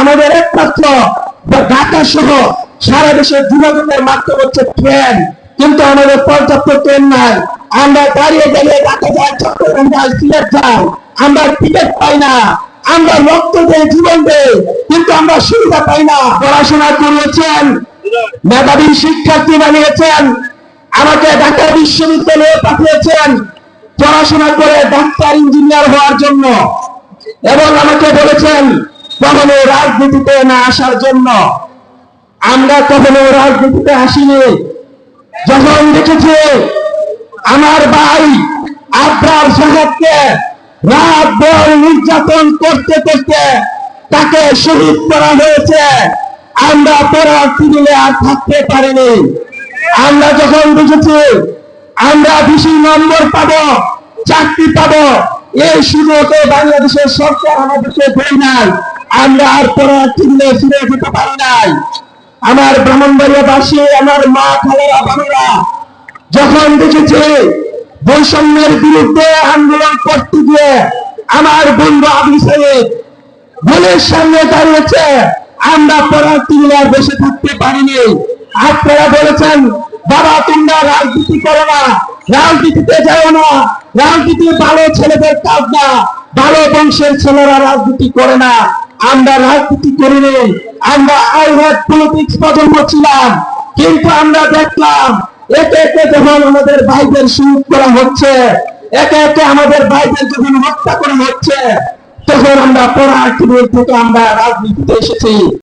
আমাদের একমাত্র ঢাকা সহ সারা দেশের হচ্ছে ট্রেন। কিন্তু আমাদের পর্যাপ্ত ট্রেন নাই। আমরা দাঁড়িয়ে গেলে ঢাকা যাই আমরা টিকিট পাই না। আমরা রক্ত দেই, জীবন কিন্তু আমরা সুবিধা পাই না। পড়াশোনা করিয়েছেন, মেধাবী শিক্ষার্থী বানিয়েছেন, আমাকে ঢাকা বিশ্ববিদ্যালয়ে পাঠিয়েছেন। পড়াশোনা করে ডাক্তার, ইঞ্জিনিয়ার হওয়ার জন্য। এবং আমাকে বলেছেন, কখনো রাজনীতিতে না আসার জন্য। আমরা কখনো রাজনীতিতে আসিনি। যখন দেখেছি আমার ভাই আব্রার সাহেবকে রাত ভর নির্যাতন করতে করতে তাকে শহীদ করা হয়েছে, আমরা পরবর্তী দিলে আর থাকতে পারিনি। আমরা যখন দেখেছি, আমরা বেশি নম্বর পাবো, চাকরি পাবো এই সুযোগে বাংলাদেশের সরকার আমাদেরকে দেয় নাই। আমরা আর ফিরে যেতে পারি নাই। আমার ব্রাহ্মণবাড়িয়াবাসী, আমার মা খালেরা যখন দেখেছি বৈষম্যের বিরুদ্ধে আন্দোলন করতে গিয়ে আমার বন্ধু আবু সাহেব গুলির সামনে দাঁড়িয়েছে, আমরা পরবর্তী দিনে আর বসে থাকতে পারিনি। আপনারা বলেছেন, বাবা, তোমরা রাজনীতি করো না। রাজনীতিতে যাও না। রাজনীতি ভালো ছেলেদের কাজ না। ভালো বংশের ছেলেরা রাজনীতি করে না। আমরা রাজনীতি করিনি আমরা আই হ্যাড পলিটিক্স প্রজন্ম ছিলাম। কিন্তু আমরা দেখলাম একে একে যখন আমাদের ভাইদের শহীদ করা হচ্ছে, একে একে আমাদের ভাইদের যখন হত্যা করা হচ্ছে, তখন আমরা পড়ার থেকে আমরা রাজনীতিতে এসেছি।